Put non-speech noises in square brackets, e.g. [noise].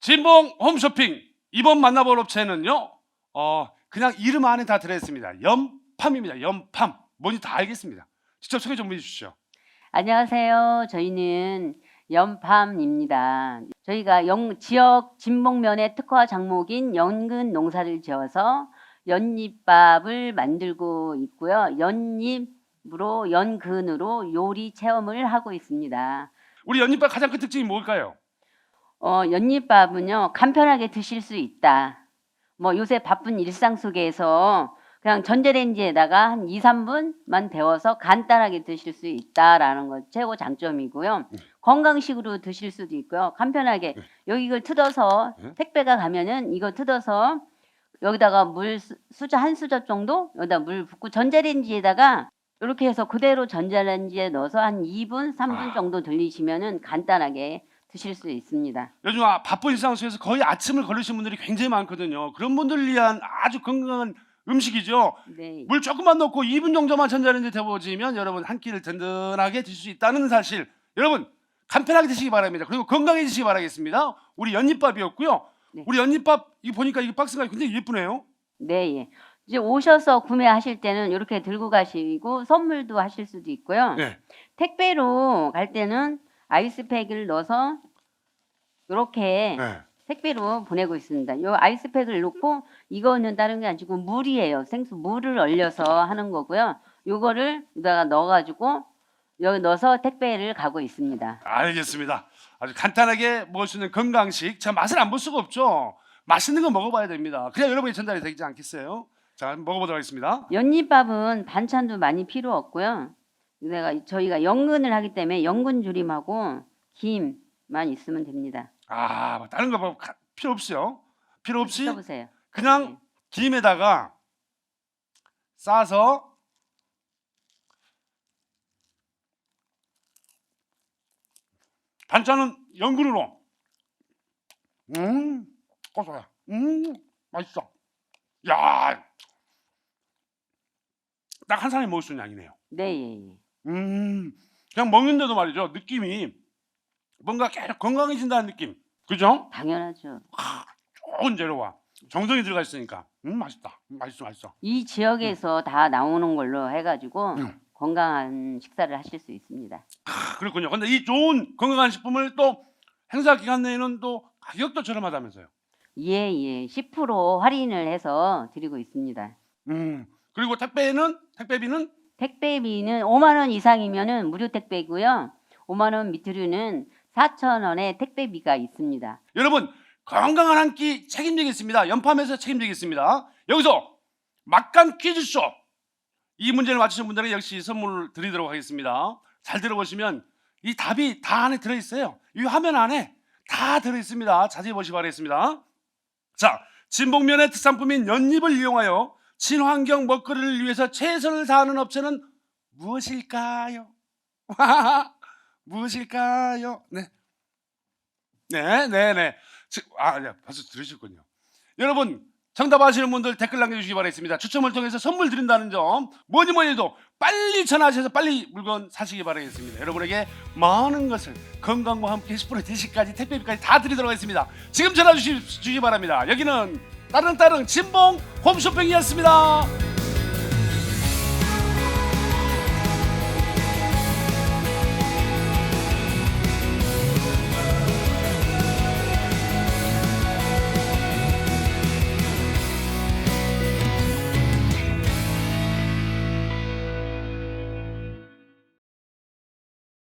진봉 홈쇼핑 이번 만나볼 업체는요. 어 그냥 이름 안에 다 들어있습니다. 연팜입니다. 연팜 뭔지 다 알겠습니다. 직접 소개 좀 해주시죠. 안녕하세요. 저희는 연팜입니다. 저희가 영, 지역 진목면에 특화 작목인 연근 농사를 지어서 연잎밥을 만들고 있고요. 연잎으로 연근으로 요리 체험을 하고 있습니다. 우리 연잎밥 가장 큰 특징이 뭘까요? 어, 연잎밥은요 간편하게 드실 수 있다. 뭐 요새 바쁜 일상 속에서 그냥 전자레인지에다가 한 2, 3분만 데워서 간단하게 드실 수 있다라는 것 최고 장점이고요. 건강식으로 드실 수도 있고요. 간편하게 여기 이걸 뜯어서 네. 택배가 가면은 이거 뜯어서 여기다가 물 수- 수저 한 수저 정도 여기다 물 붓고 전자레인지에다가 이렇게 해서 그대로 전자레인지에 넣어서 한 2분, 3분 아. 정도 돌리시면은 간단하게 드실 수 있습니다. 요즘 아- 바쁜 일상 속에서 거의 아침을 걸으신 분들이 굉장히 많거든요. 그런 분들을 위한 아주 건강한 음식이죠. 네. 물 조금만 넣고 2분 정도만 전자레인지 데워지면 여러분 한 끼를 든든하게 드실 수 있다는 사실 여러분 간편하게 드시기 바랍니다. 그리고 건강해지시기 바라겠습니다. 우리 연잎밥이었고요. 네. 우리 연잎밥 이 보니까 이 박스가 굉장히 예쁘네요. 네, 예. 이제 오셔서 구매하실 때는 이렇게 들고 가시고 선물도 하실 수도 있고요. 네. 택배로 갈 때는 아이스팩을 넣어서 이렇게 네. 택배로 보내고 있습니다. 요 아이스팩을 넣고 이거는 다른 게 아니고 물이에요. 생수 물을 얼려서 하는 거고요. 요거를 여기다가 넣어가지고 여기 넣어서 택배를 가고 있습니다. 알겠습니다. 아주 간단하게 먹을 수 있는 건강식. 자 맛을 안 볼 수가 없죠. 맛있는 거 먹어봐야 됩니다. 그래야 여러분이 전달이 되지 않겠어요? 자 먹어보도록 하겠습니다. 연잎밥은 반찬도 많이 필요 없고요. 내가 저희가 연근을 하기 때문에 연근 조림하고 김만 있으면 됩니다. 아 다른 거 뭐 가- 필요 없어요. 필요 없이 써보세요. 그냥 김에다가 싸서 반찬은 연근으로. 음 고소해. 음 맛있어. 야딱 한 사람이 먹을 수 있는 양이네요. 네, 예, 예. 음 그냥 먹는데도 말이죠. 느낌이 뭔가 계속 건강해진다는 느낌 그죠? 당연하죠. 좋은 재료와 정성이 들어가 있으니까 음 맛있다 음, 맛있어 맛있어 이 지역에서 다 나오는 걸로 해가지고 음. 건강한 식사를 하실 수 있습니다. 아, 그렇군요 근데 이 좋은 건강한 식품을 또 행사 기간 내에는 또 가격도 저렴하다면서요 예, 예. 10% 할인을 해서 드리고 있습니다. 음 그리고 택배는 택배비는 택배비는 5만 원 이상이면은 무료 택배고요. 5만 원 밑으로는 4천 원의 택배비가 있습니다. 여러분 건강한 한 끼 책임지겠습니다. 연팜에서 책임지겠습니다. 여기서 막간 퀴즈쇼. 이 문제를 맞추신 분들에게 역시 선물을 드리도록 하겠습니다. 잘 들어보시면 이 답이 다 안에 들어있어요. 이 화면 안에 다 들어있습니다. 자세히 보시기 바라겠습니다. 자 진복면의 특산품인 연잎을 이용하여 친환경 먹거리를 위해서 최선을 다하는 업체는 무엇일까요? [laughs] 무엇일까요? 네. 네, 네, 네. 지- 아, 네, 벌써 들으셨군요. 여러분, 정답 아시는 분들 댓글 남겨주시기 바라겠습니다. 추첨을 통해서 선물 드린다는 점, 뭐니 뭐니 해도 빨리 전화하셔서 빨리 물건 사시기 바라겠습니다. 여러분에게 많은 것을 건강과 함께 10% 대시까지 택배비까지 다 드리도록 하겠습니다. 지금 전화 주시, 주시기 바랍니다. 여기는 따릉따릉 진봉 홈쇼핑이었습니다.